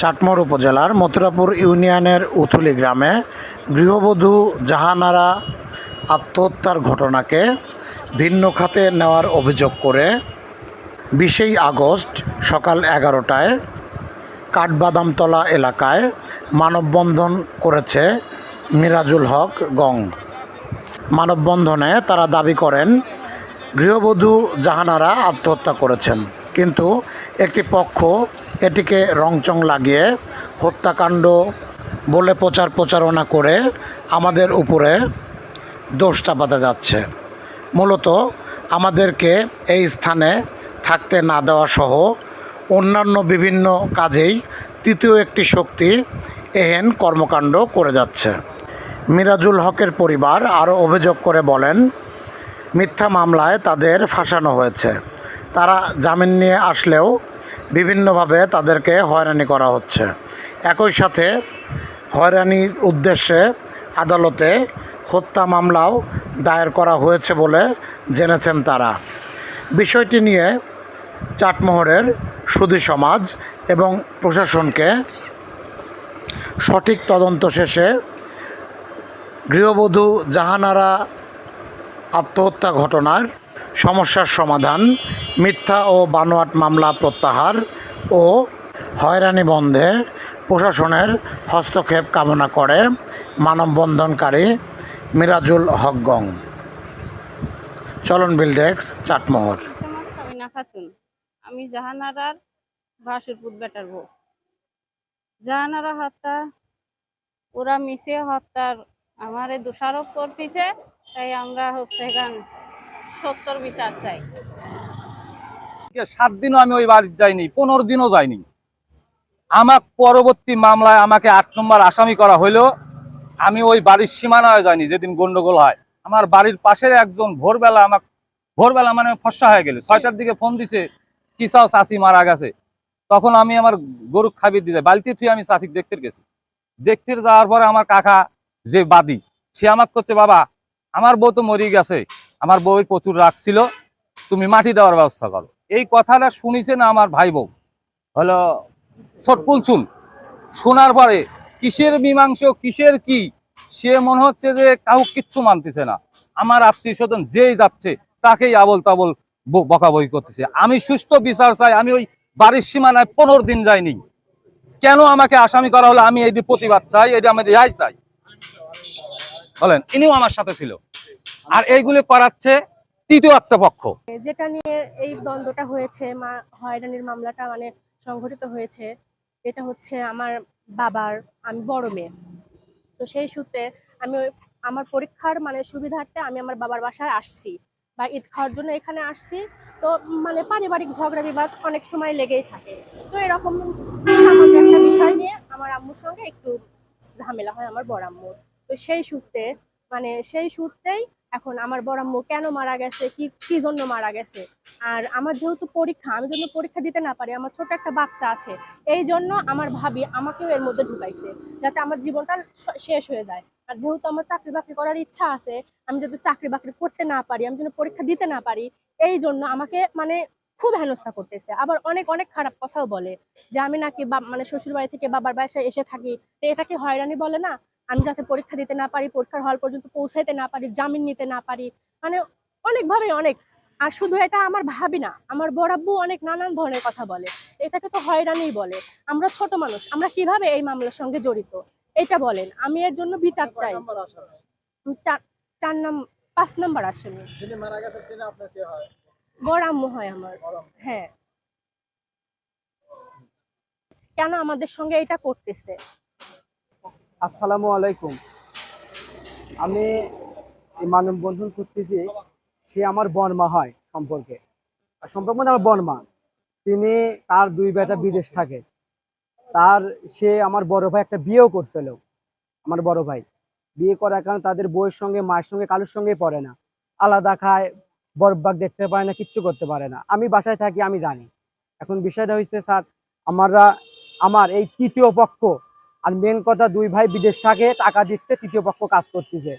চাটমোড় উপজেলার মথুরাপুর ইউনিয়নের উথুলি গ্রামে গৃহবধূ জাহানারা আত্মহত্যার ঘটনাকে ভিন্ন খাতে নেওয়ার অভিযোগ করে বিশেই আগস্ট সকাল এগারোটায় কাঠবাদামতলা এলাকায় মানববন্ধন করেছে মিরাজুল হক গং। মানববন্ধনে তারা দাবি করেন, গৃহবধূ জাহানারা আত্মহত্যা করেছেন। কিন্তু একটি পক্ষ এটিকে রংচং লাগিয়ে হত্যাকাণ্ড বলে প্রচার প্রচারণা করে আমাদের উপরে দোষ চাপাতে যাচ্ছে। মূলত আমাদেরকে এই স্থানে থাকতে না দেওয়া সহ অন্যান্য বিভিন্ন কাজেই তৃতীয় একটি শক্তি এহেন কর্মকাণ্ড করে যাচ্ছে। মিরাজুল হকের পরিবার আরও অভিযোগ করে বলেন, মিথ্যা মামলায় তাদের ফাঁসানো হয়েছে। তারা জামিন নিয়ে আসলেও বিভিন্নভাবে তাদেরকে হয়রানি করা হচ্ছে। একই সাথে হয়রানির উদ্দেশ্যে আদালতে হত্যা মামলাও দায়ের করা হয়েছে বলে জেনেছেন তারা। বিষয়টি নিয়ে চাটমোহরের সুধী সমাজ এবং প্রশাসনকে সঠিক তদন্ত শেষে গৃহবধূ জাহানারা আত্মহত্যা ঘটনার সমস্যার সমাধান, মিথ্যা ও বানোয়াট মামলা প্রত্যাহার ও হয়রানি বন্ধে প্রশাসনের হস্তক্ষেপ কামনা করে মানববন্ধনকারী মিরাজুল হকগং চলন বিলডেক্স চাটমোহর। আমি জাহানারার ভাসুরপুর বেটার বউ। জাহানারা হত্যা, ওরা মিশে হত্যার আমারে দোষারোপ করতেছে, তাই আমরা হচ্ছে গান সত্তর বিচার চাই। সাত দিনও আমি ওই বাড়ি যাইনি, পনেরো দিনও যাইনি। আমার পরবর্তী মামলায় আমাকে আট নম্বর আসামি করা হইল। আমি ওই বাড়ির সীমানায় যাইনি যেদিন গন্ডগোল হয়। আমার বাড়ির পাশের একজন ভোরবেলা আমার ভোরবেলা মানে ফর্সা হয়ে গেল। ছয়টার দিকে ফোন দিছে কিসাও চাষি মারা গেছে। তখন আমি আমার গরু খাবি দিতে বালতি থুই আমি চাষিক দেখতে গেছি। দেখতে যাওয়ার পরে আমার কাকা যে বাদি, সে আমাকে করছে বাবা, আমার বউ তো মরি গেছে। আমার বউয়ের প্রচুর রাগ ছিল, তুমি মাটি দেওয়ার ব্যবস্থা করো। এই কথাটা শুনিছে না আমার ভাই বউ? হলো ছটকুলছুন শোনার পরে কিসের মীমাংস, কিসের কি? সে মনে হচ্ছে যে কাউ কিচ্ছু মানতেছে না। আমার আত্মীয় স্বজন যেই যাচ্ছে, তাকেই আবল তাবল ব- বকাবকি করতেছে। আমি সুস্থ বিচার চাই, আমি ওই বাড়ির সীমানায় পনেরো দিন যাইনি। কেন আমাকে আসামি করা হলো? আমি এই প্রতিবাদ চাই, এটা আমি রেহাই চাই। বলেন, ইনিও আমার সাথে ছিল। আর এইগুলি করাচ্ছে তৃতীয় একটা পক্ষ যেটা নিয়ে এই দ্বন্দ্বটা হয়েছে, মা, হয়রানির মামলাটা মানে সংঘটিত হয়েছে, এটা হচ্ছে আমার বাবার, আমি বড় মেয়ে। তো সেই সূত্রে আমি আমার পরীক্ষার মানে সুবিধার্থে আমি আমার বাবার বাসায় আসছি, বা ঈদ খাওয়ার জন্য এখানে আসছি। তো মানে পারিবারিক ঝগড়া, বিবাদ অনেক সময় লেগেই থাকে। তো এরকম একটা বিষয় নিয়ে আমার আম্মুর সঙ্গে একটু ঝামেলা হয়, আমার বড় আম্মুর। তো সেই সূত্রে মানে সেই সূত্রেই এখন আমার বড় কেন মারা গেছে? কি কি জন্য মারা গেছে? আর আমার যেহেতু পরীক্ষা, আমি জন্য পরীক্ষা দিতে না পারি, আমার ছোট একটা বাচ্চা আছে, এই জন্য আমার ভাবি আমাকেও এর মধ্যে ঢুকাইছে, যাতে আমার জীবনটা শেষ হয়ে যায়। আর যেহেতু আমার চাকরি বাকরি করার ইচ্ছা আছে, আমি যাতে চাকরি বাকরি করতে না পারি, আমি যেন পরীক্ষা দিতে না পারি, এই জন্য আমাকে মানে খুব হেনস্থা করতেছে। আবার অনেক অনেক খারাপ কথাও বলে যে আমি নাকি মানে শ্বশুর বাড়ি থেকে বাবার বাসায় এসে থাকি, তো এটাকে হয়রানি বলে না? আমি যাতে পরীক্ষা দিতে না পারি পরীক্ষার হল পর্যন্ত পৌঁছাইতে না পারি জামিন নিতে না পারি মানে অনেকভাবে অনেক। আর শুধু এটা আমার ভাবি না আমার বড়াব্বু অনেক নানান ধরনের কথা বলে। এটাকে তো হয়রানিই বলে। আমরা ছোট মানুষ আমরা কীভাবে এই মামলার সঙ্গে জড়িত? এটা বলেন আমি এর জন্য বিচার চাই। চার চার নাম পাঁচ নাম্বার আসামি বড় আম্মু হয় আমার। হ্যাঁ। কেন আমাদের সঙ্গে এটা করতেছে? আসসালামু আলাইকুম। আমি এই মানববন্ধন করতেছি, সে আমার বনমা হয় সম্পর্কে। সম্পর্ক মানে আমার বনমা। তিনি তার দুই বেটা বিদেশ থাকে। তার, সে আমার বড় ভাই একটা বিয়েও করছিল, আমার বড় ভাই। বিয়ে করার কারণে তাদের বউয়ের সঙ্গে, মায়ের সঙ্গে, কারোর সঙ্গে পড়ে না। আলাদা খায় বরবাগ দেখতে পারে না, কিচ্ছু করতে পারে না। আমি বাসায় থাকি, আমি জানি। এখন বিষয়টা হচ্ছে স্যার আমরা আমার এই তৃতীয় পক্ষ আর মেন কথা দুই ভাই বিদেশ থাকে টাকা দিচ্ছে তৃতীয় পক্ষ কাজ করতেছে।